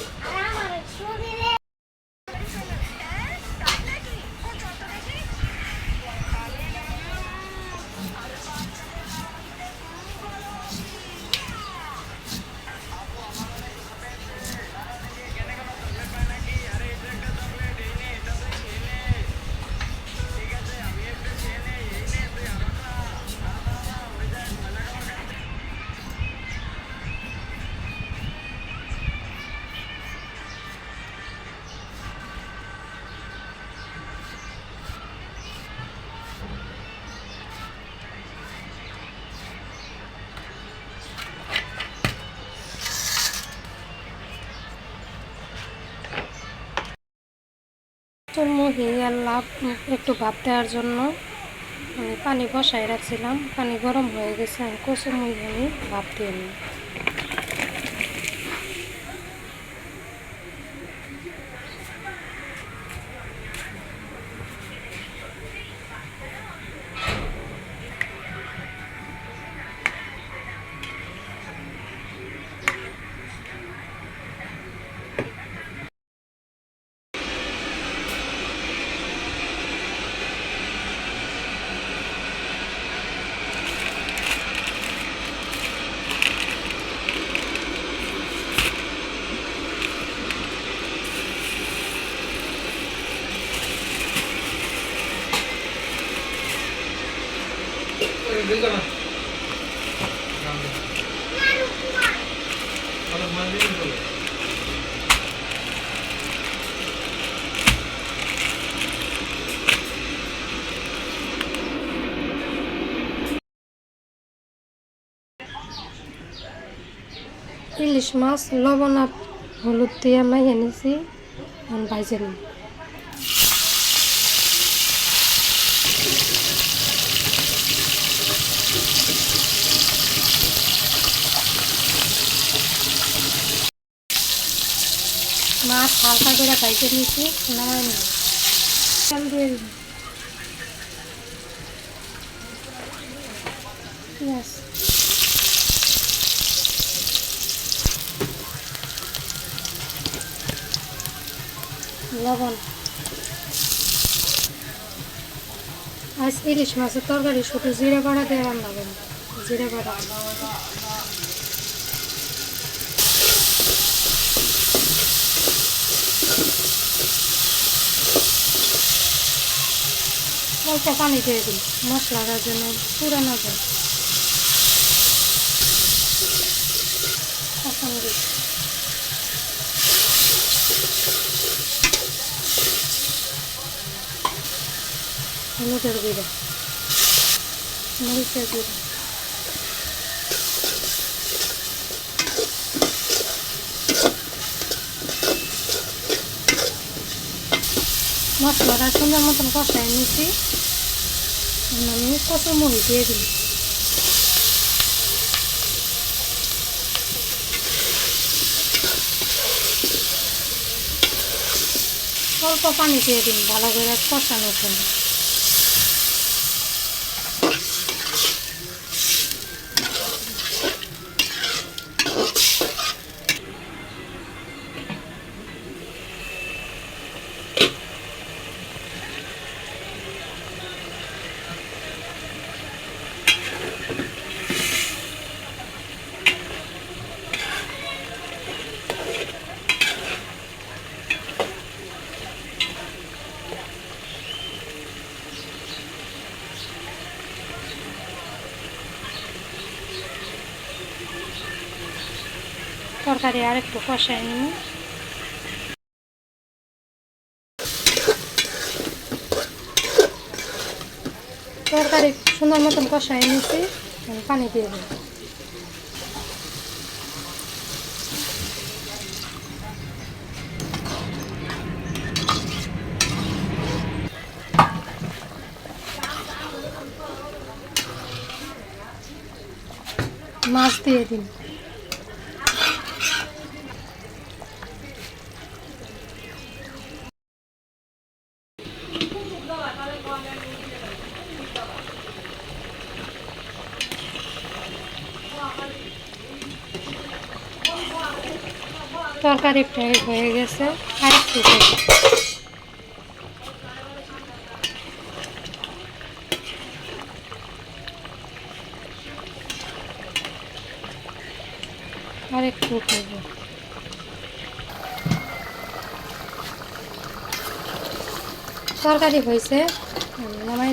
Oh. চুরমুহি আর লাভ একটু ভাব দেওয়ার জন্য। আমি পানি বসাই রাখছিলাম, পানি গরম হয়ে গেছে, আমি কচুরমুহি আমি ভাব দিয়ে ইলিশ মাছ লবণ আর হলুদ দিয়ে মাইয়ে নিছি এখন ভাইজে নিই মাছ হালকা করে ভাইজে নিছি নামাই নিই। লবণ। আজ ইলিশ মাছের তরকারি শুধু জিরে বাড়া দিয়ে রান্না করব জিরে বাড়া। অল্প পানি দিয়ে দিই। মশলাটার জন্য পুরানো যায়। হলুদের গুঁড়ো। মরিচের গুঁড়ো। মশলাটা সুন্দর মতন কষাই এখন আমি মুড়ি দিয়ে দিই অল্প পানি দিয়ে দিন ভালো করে কষানোর জন্য তরকারি আর একটু কষাই নিব তরকারি সুন্দর মতন কষাই নিয়েছি পানি দিয়ে দেবো মাছ দিয়ে দিন তরকারি প্রায় হয়ে গেছে আর একটু। আর একটু করব তরকারি হয়েছে নামাই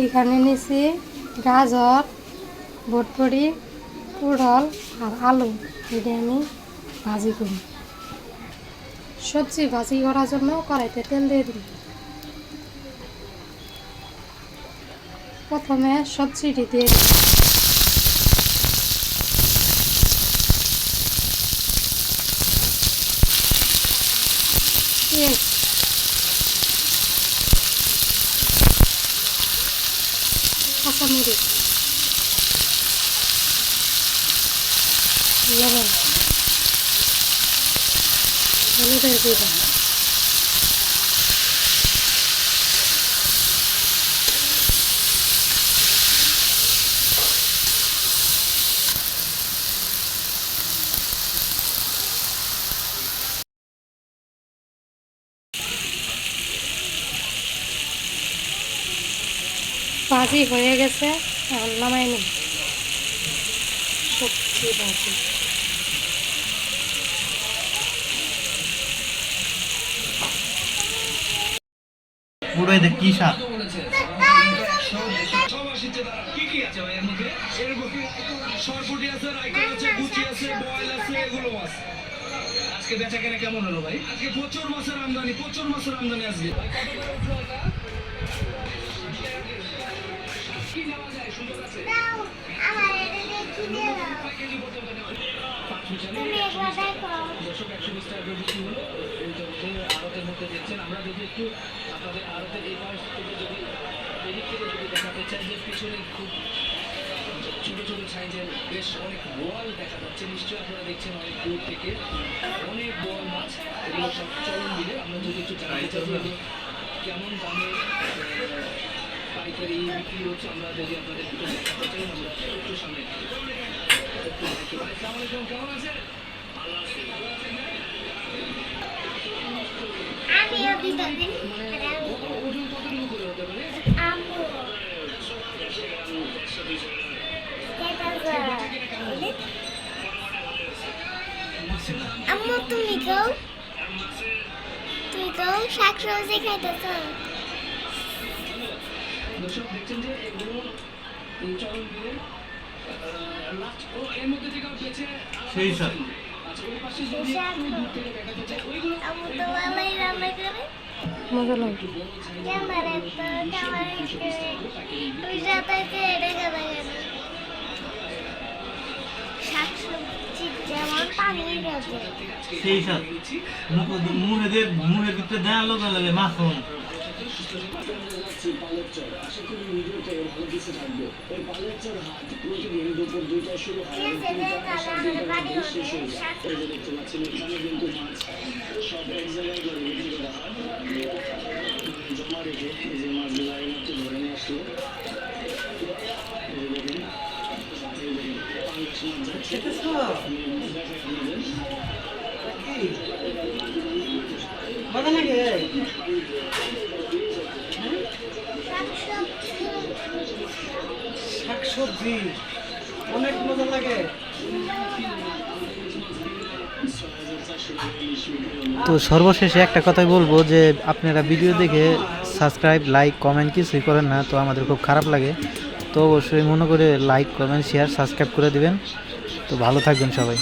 এইখানে নিছি গাজর, বটবড়ি পুরল আর আলু এটা আমি ভাজি করি সবজি ভাজি করার জন্য কড়াইতে তেল দিয়ে দিই প্রথমে সবজিটি দিয়ে দিই। める。やばい。やめたらいいじゃい ভাজি হয়ে গেছে এখন নামাই নিই। সবজি ভাজি পুরো এতে কি স্বাদ? কি কি আছে ভাই এর মধ্যে এর মধ্যে সরপুটি আছে রাইকন আছে গুচি আছে বয়েল মাছ আজকে বেচা কেনা কেমন হলো ভাই? আজকে প্রচুর মাছের আমদানি প্রচুর মাছের আমদানি আজকে। আড়তের মধ্যে দেখছেন আমরা যদি একটু আপনাদের আড়তের এই থেকে যদি এদিক থেকে যদি দেখাতে চাই পিছনে খুব ছোট ছোট সাইজের বেশ অনেক বোয়াল দেখা যাচ্ছে নিশ্চয়ই আপনারা দেখছেন অনেক দূর থেকে অনেক বোয়াল মাছ এগুলো সব চলন মিলে আমরা যদি একটু জানাতে চাই কেমন দামে পাইকারি বিক্রি হচ্ছে আমরা যদি আপনাদের একটু একটু সামনে আম্মু তুমি শাক সবজি খাইতেছ? দর্শক দেখছেন যে এগুলো এই চরণ দিয়ে লাস্ট ও এর মধ্যে থেকে বেঁচে সেই স্বাদ ওই পাশে যদি একটু দূর থেকে দেখাতে চাই ওইগুলো আম্মু তো ভালোই রান্না করে মজা লাগে ক্যামেরা তো ক্যামেরা তুই সাথে দেখা যায় না শাক সবজি যেমন পানি রয়েছে সেই স্বাদ মুখ মুখে দিয়ে মুখের ভিতরে দেওয়া লোক লাগে মাখন খেয়েছে যে তাহলে আমাদের বাড়ি হবে শাক শাক শাকসবজি অনেক মজা লাগে। তো সর্বশেষে একটা কথাই বলব যে, আপনারা ভিডিও দেখে সাবস্ক্রাইব লাইক কমেন্ট কিছুই করেন না, তো আমাদের খুব খারাপ লাগে। তো অবশ্যই মনে করে লাইক কমেন্ট শেয়ার সাবস্ক্রাইব করে দিবেন। তো ভালো থাকবেন সবাই।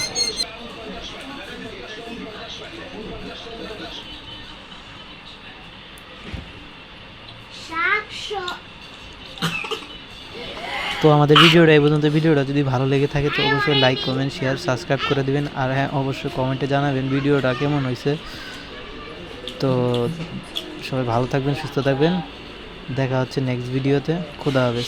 তো আমাদের ভিডিওটা এই পর্যন্ত। ভিডিওটা যদি ভালো লেগে থাকে তো অবশ্যই লাইক কমেন্ট শেয়ার সাবস্ক্রাইব করে দিবেন। আর হ্যাঁ অবশ্যই কমেন্টে জানাবেন ভিডিওটা কেমন হয়েছে। তো সবাই ভালো থাকবেন, সুস্থ থাকবেন। দেখা হচ্ছে নেক্সট ভিডিওতে। খুদা হাফেজ।